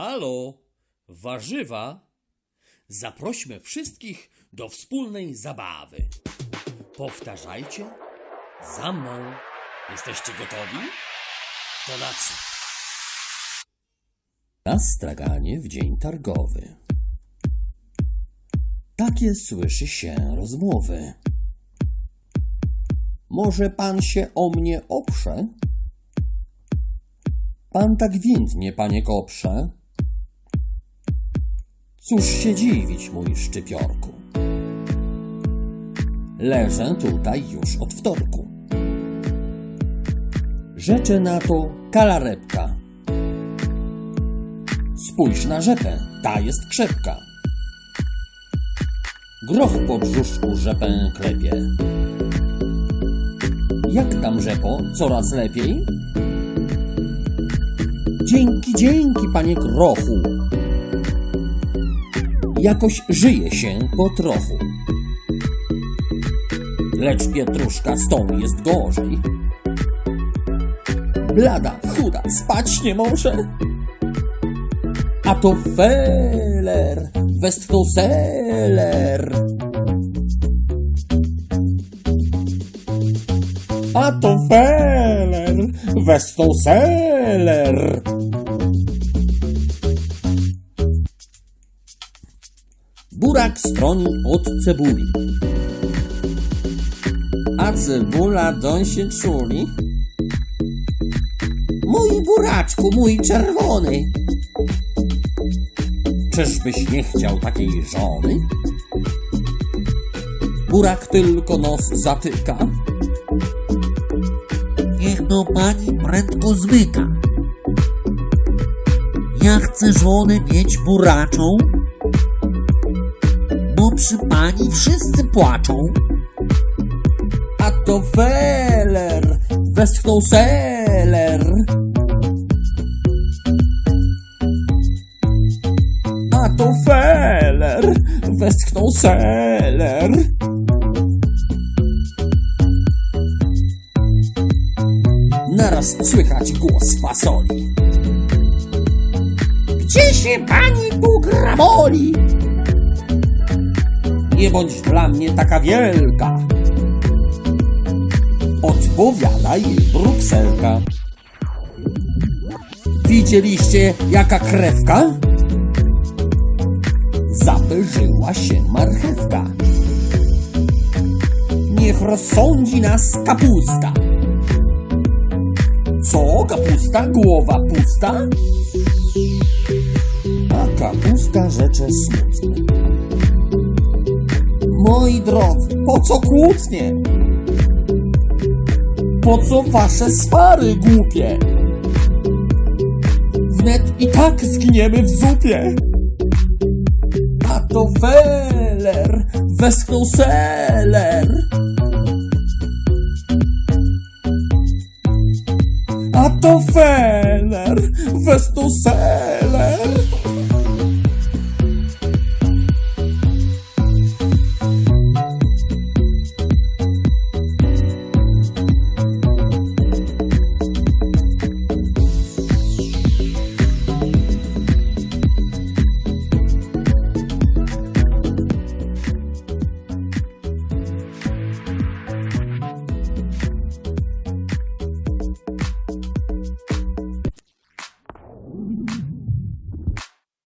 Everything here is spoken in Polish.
Halo, warzywa? Zaprośmy wszystkich do wspólnej zabawy. Powtarzajcie za mną. Jesteście gotowi? To na trzy. Na straganie w dzień targowy. Takie słyszy się rozmowy. Może pan się o mnie oprze? Pan tak winnie, panie koprze. Cóż się dziwić, mój szczypiorku. Leżę tutaj już od wtorku. Rzeczy na to kalarepka. Spójrz na rzepę, ta jest krzepka. Groch po brzuszku rzepę klepie. Jak tam rzepo, coraz lepiej? Dzięki, dzięki, panie grochu. Jakoś żyje się po trochu. Lecz pietruszka z tą jest gorzej. Blada, chuda, spać nie może. A to feler, westchnął seler. A to feler, westchnął Burak stroni od cebuli. A cebula doń się czuli. Mój buraczku, mój czerwony. Czyżbyś nie chciał takiej żony? Burak tylko nos zatyka. Niech no pani prędko zmyka. Ja chcę żonę mieć buraczą, pani wszyscy płaczą. A to feler, westchnął seler. A to feler, westchnął seler. Naraz słychać głos fasoli. Gdzie się pani tu gramoli? Nie bądź dla mnie taka wielka. Odpowiada jej Brukselka. Widzieliście jaka krewka? Zapyżyła się marchewka. Niech rozsądzi nas kapusta. Co, kapusta, głowa pusta? A kapusta rzecze smutnie. Moi drodzy, po co kłótnie? Po co wasze swary głupie? Wnet i tak zginiemy w zupie. A to feler, westchnął seler. A to feler, westchnął seler.